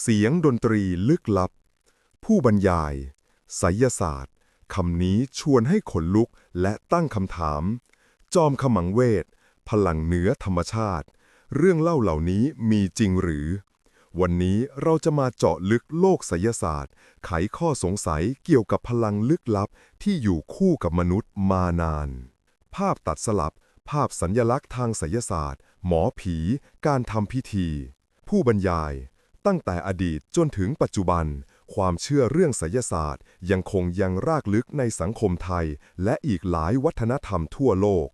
เสียงดนตรีลึกลับ ผู้บรรยายไสยศาสตร์คำนี้ชวนให้ขนลุกและตั้งคำถาม จอมขมังเวท พลังเหนือธรรมชาติ เรื่องเล่าเหล่านี้มีจริงหรือ วันนี้เราจะมาเจาะลึกโลกไสยศาสตร์ ไขข้อสงสัยเกี่ยวกับพลังลึกลับที่อยู่คู่กับมนุษย์มานาน ภาพตัดสลับ ภาพสัญญลักษณ์ทางไสยศาสตร์ หมอผี การทำพิธี ผู้บรรยาย ตั้งแต่อดีตจนถึงปัจจุบัน ความเชื่อเรื่องไสยศาสตร์ ยังคงยังรากลึกในสังคมไทย และอีกหลายวัฒนธรรมทั่วโลก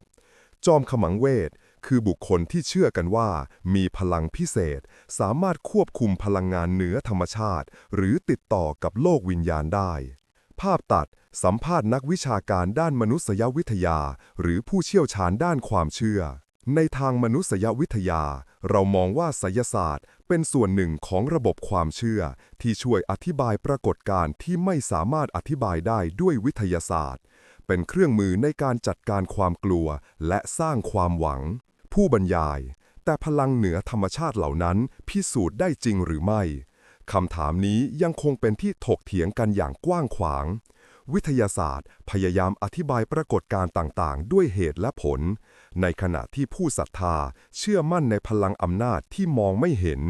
จอมขมังเวท คือบุคคลที่เชื่อกันว่า มีพลังพิเศษ สามารถควบคุมพลังงานเหนือธรรมชาติ หรือติดต่อกับโลกวิญญาณได้ ภาพตัดสัมภาษณ์นักวิชาการด้านมนุษยวิทยา หรือผู้เชี่ยวชาญด้านความเชื่อ ในทางมนุษยวิทยา เรามองว่าไสยศาสตร์ เป็นส่วนหนึ่งของระบบความเชื่อ ที่ช่วยอธิบายปรากฏการณ์ที่ไม่สามารถอธิบายได้ด้วยวิทยาศาสตร์ เป็นเครื่องมือในการจัดการความกลัวและสร้างความหวัง ผู้บรรยาย แต่พลังเหนือธรรมชาติเหล่านั้นพิสูจน์ได้จริงหรือไม่คำถามนี้ยังคงเป็นที่ถกเถียงกันอย่างกว้างขวาง วิทยาศาสตร์ พยายามอธิบายปรากฏการณ์ต่างๆ ด้วยเหตุและผล ในขณะที่ผู้ศรัทธาเชื่อมั่นในพลังอำนาจที่มองไม่เห็น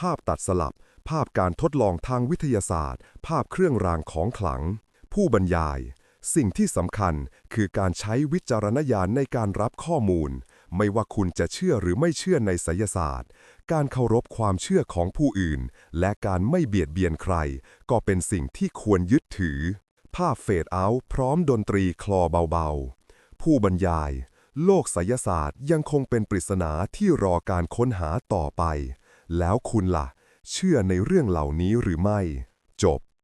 ภาพตัดสลับ ภาพการทดลองทางวิทยาศาสตร์ ภาพเครื่องรางของขลัง ผู้บรรยาย สิ่งที่สำคัญคือการใช้วิจารณญาณในการรับข้อมูล ไม่ว่าคุณจะเชื่อหรือไม่เชื่อในไสยศาสตร์ การเคารพความเชื่อของผู้อื่น และการไม่เบียดเบียนใคร ก็เป็นสิ่งที่ควรยึดถือ ภาพเฟดเอาท์พร้อมดนตรีคลอเบาๆ ผู้บรรยาย โลกไสยศาสตร์ยังคงเป็นปริศนาที่รอการค้นหาต่อไป แล้วคุณล่ะ เชื่อในเรื่องเหล่านี้หรือไม่ จบ